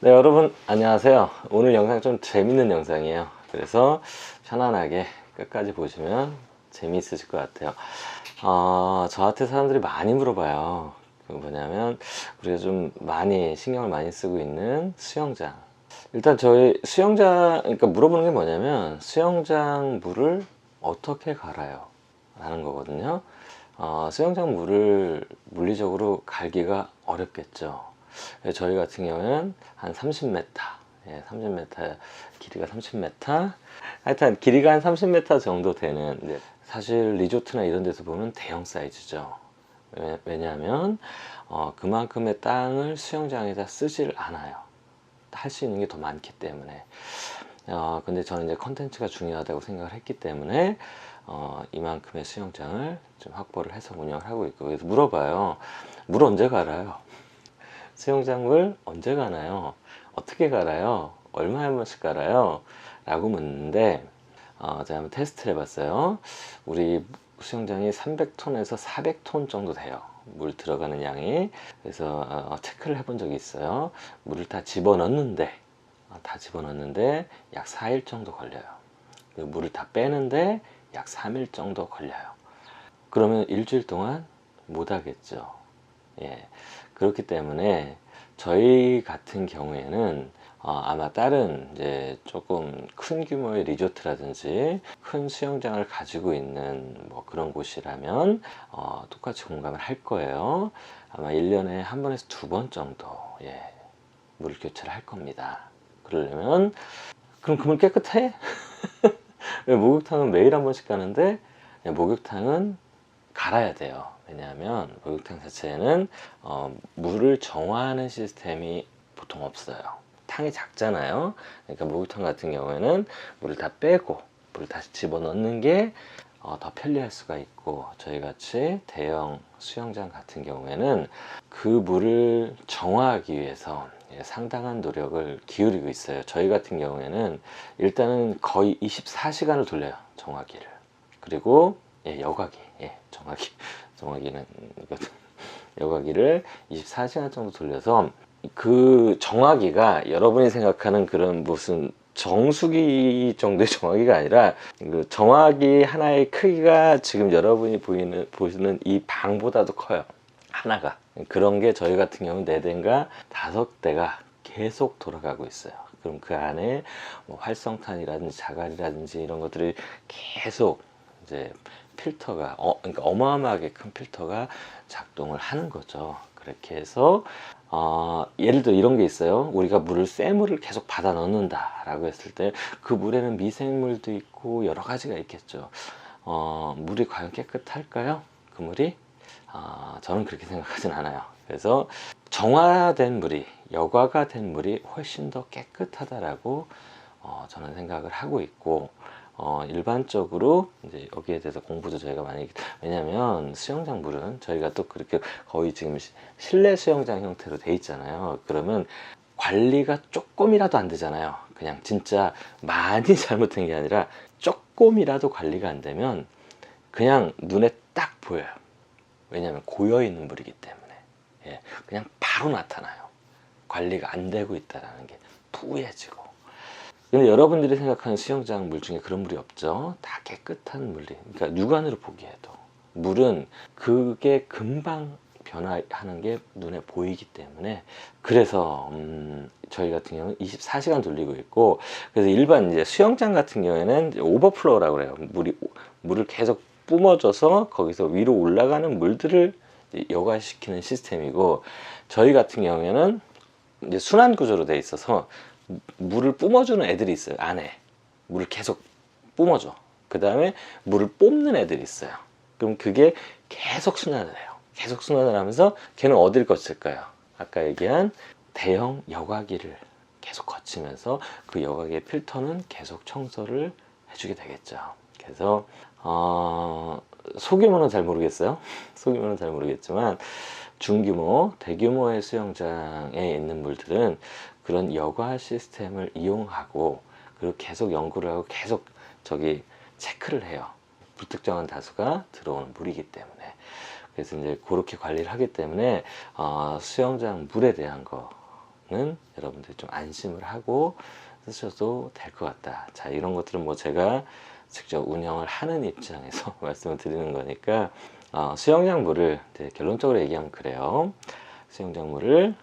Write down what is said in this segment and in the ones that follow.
네 여러분 안녕하세요. 오늘 영상 좀 재밌는 영상이에요. 그래서 편안하게 끝까지 보시면 재미있으실 것 같아요. 어, 저한테 사람들이 많이 물어봐요. 그 뭐냐면 우리가 좀 많이 신경을 많이 쓰고 있는 수영장. 일단 저희 수영장 그러니까 물어보는 게 뭐냐면 수영장 물을 어떻게 갈아요? 라는 거거든요. 어, 수영장 물을 물리적으로 갈기가 어렵겠죠. 예, 저희 같은 경우는 한 30m, 예, 30m, 길이가 30m. 하여튼 길이가 한 30m 정도 되는, 이제 사실 리조트나 이런 데서 보면 대형 사이즈죠. 왜- 왜냐하면 어, 그만큼의 땅을 수영장에다 쓰질 않아요. 할 수 있는 게 더 많기 때문에. 어, 근데 저는 이제 컨텐츠가 중요하다고 생각을 했기 때문에 어, 이만큼의 수영장을 좀 확보를 해서 운영을 하고 있고 그래서 물어봐요. 물 언제 갈아요? 수영장 물 언제 가나요? 어떻게 갈아요? 얼마에 한 번씩 갈아요? 라고 묻는데 어, 제가 한번 테스트를 해봤어요. 우리 수영장이 300톤에서 400톤 정도 돼요. 물 들어가는 양이. 그래서 어, 체크를 해본 적이 있어요. 물을 다 집어넣는데 어, 다 집어넣는데 약 4일 정도 걸려요. 물을 다 빼는데 약 3일 정도 걸려요. 그러면 일주일 동안 못 하겠죠. 예. 그렇기 때문에 저희 같은 경우에는 어, 아마 다른 이제 조금 큰 규모의 리조트라든지 큰 수영장을 가지고 있는 뭐 그런 곳이라면 어, 똑같이 공감을 할 거예요. 아마 1년에 한 번에서 두 번 정도 예, 물 교체를 할 겁니다. 그러려면 그럼 그 물 깨끗해? 왜 목욕탕은 매일 한 번씩 가는데 예, 목욕탕은 갈아야 돼요. 왜냐하면 목욕탕 자체에는 어, 물을 정화하는 시스템이 보통 없어요. 탕이 작잖아요. 그러니까 목욕탕 같은 경우에는 물을 다 빼고 물을 다시 집어넣는 게 어, 더 편리할 수가 있고 저희 같이 대형 수영장 같은 경우에는 그 물을 정화하기 위해서 예, 상당한 노력을 기울이고 있어요. 저희 같은 경우에는 일단은 거의 24시간을 돌려요. 정화기를. 그리고 예, 여과기, 예, 정화기, 정화기는 이거든. 여과기를 24시간 정도 돌려서 그 정화기가 여러분이 생각하는 그런 무슨 정수기 정도의 정화기가 아니라 그 정화기 하나의 크기가 지금 여러분이 보이는 보시는 이 방보다도 커요. 하나가 그런 게 저희 같은 경우는 네 대인가 다섯 대가 계속 돌아가고 있어요. 그럼 그 안에 뭐 활성탄이라든지 자갈이라든지 이런 것들이 계속 이제 필터가 어, 그러니까 어마어마하게 큰 필터가 작동을 하는 거죠. 그렇게 해서 어, 예를 들어 이런 게 있어요. 우리가 물을 쇠물을 계속 받아 넣는다 라고 했을 때 그 물에는 미생물도 있고 여러 가지가 있겠죠. 어, 물이 과연 깨끗할까요? 그 물이? 아, 저는 그렇게 생각하진 않아요. 그래서 정화된 물이 여과가 된 물이 훨씬 더 깨끗하다라고 어, 저는 생각을 하고 있고 어, 일반적으로 이제 여기에 대해서 공부도 저희가 많이 왜냐면 수영장 물은 저희가 또 그렇게 거의 지금 시- 실내 수영장 형태로 돼 있잖아요. 그러면 관리가 조금이라도 안 되잖아요. 그냥 진짜 많이 잘못된 게 아니라 조금이라도 관리가 안 되면 그냥 눈에 딱 보여요. 왜냐하면 고여 있는 물이기 때문에 예, 그냥 바로 나타나요. 관리가 안 되고 있다라는 게 푸해지고. 근데 여러분들이 생각하는 수영장 물 중에 그런 물이 없죠. 다 깨끗한 물이. 그러니까 육안으로 보기에도 물은 그게 금방 변화하는 게 눈에 보이기 때문에 그래서 음, 저희 같은 경우는 24시간 돌리고 있고 그래서 일반 이제 수영장 같은 경우에는 오버플로우라고 그래요. 물이 물을 계속 뿜어져서 거기서 위로 올라가는 물들을 여과시키는 시스템이고 저희 같은 경우에는 이제 순환 구조로 돼 있어서 물을 뿜어주는 애들이 있어요 안에. 물을 계속 뿜어줘. 그 다음에 물을 뽑는 애들이 있어요. 그럼 그게 계속 순환을 해요. 계속 순환을 하면서 걔는 어딜 거칠까요? 아까 얘기한 대형 여과기를 계속 거치면서 그 여과기의 필터는 계속 청소를 해주게 되겠죠. 그래서 어, 소규모는 잘 모르겠어요. 소규모는 잘 모르겠지만 중규모, 대규모의 수영장에 있는 물들은 그런 여과 시스템을 이용하고 그리고 계속 연구를 하고 계속 저기 체크를 해요. 불특정한 다수가 들어오는 물이기 때문에 그래서 이제 그렇게 관리를 하기 때문에 어, 수영장 물에 대한 거 거는 여러분들이 좀 안심을 하고 쓰셔도 될 것 같다. 자, 이런 것들은 뭐 제가 직접 운영을 하는 입장에서 말씀을 드리는 거니까 어, 수영장 물을 이제 결론적으로 얘기하면 그래요. 수영장 물을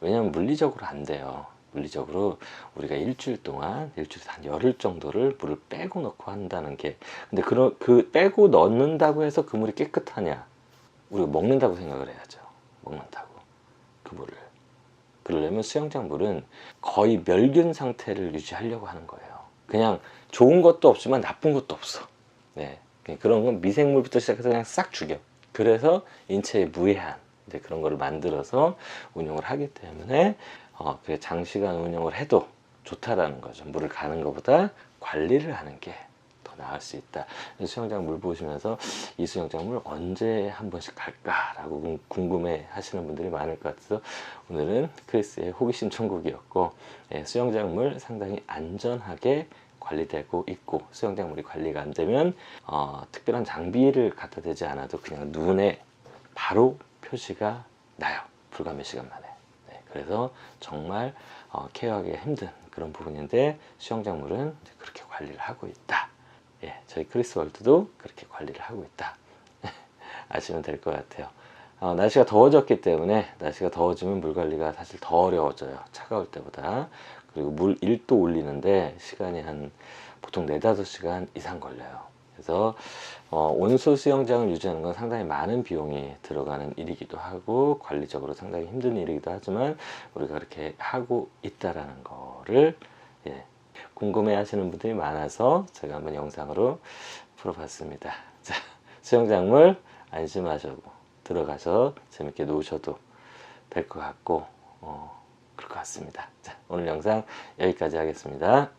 왜냐하면 물리적으로 안 돼요. 물리적으로 우리가 일주일 동안 일주일에 한 열흘 정도를 물을 빼고 넣고 한다는 게 근데 그런 그 빼고 넣는다고 해서 그 물이 깨끗하냐? 우리가 먹는다고 생각을 해야죠. 먹는다고 그 물을 그러려면 수영장 물은 거의 멸균 상태를 유지하려고 하는 거예요. 그냥 좋은 것도 없지만 나쁜 것도 없어. 네. 그런 건 미생물부터 시작해서 그냥 싹 죽여. 그래서 인체에 무해한 이제 그런 거를 만들어서 운영을 하기 때문에 어, 그래 장시간 운영을 해도 좋다라는 거죠. 물을 가는 것보다 관리를 하는 게 더 나을 수 있다. 수영장 물 보시면서 이 수영장 물 언제 한 번씩 갈까라고 궁- 궁금해 하시는 분들이 많을 것 같아서 오늘은 크리스의 호기심 천국이었고 예, 수영장 물 상당히 안전하게 관리되고 있고 수영장 물이 관리가 안 되면 어, 특별한 장비를 갖다 대지 않아도 그냥 눈에 바로 표시가 나요. 불과 몇 시간 만에. 네, 그래서 정말 어, 케어하기 힘든 그런 부분인데 수영장물은 그렇게 관리를 하고 있다. 예, 저희 크리스 월드도 그렇게 관리를 하고 있다. 아시면 될 것 같아요. 어, 날씨가 더워졌기 때문에 날씨가 더워지면 물 관리가 사실 더 어려워져요. 차가울 때보다. 그리고 물 1도 올리는데 시간이 한 보통 4, 5시간 이상 걸려요. 그래서 어, 온수 수영장을 유지하는 건 상당히 많은 비용이 들어가는 일이기도 하고 관리적으로 상당히 힘든 일이기도 하지만 우리가 그렇게 하고 있다라는 거를 예, 궁금해 하시는 분들이 많아서 제가 한번 영상으로 풀어봤습니다. 자, 수영장물 안심하시고 들어가서 재밌게 노셔도 될 것 같고 어, 그럴 것 같습니다. 자, 오늘 영상 여기까지 하겠습니다.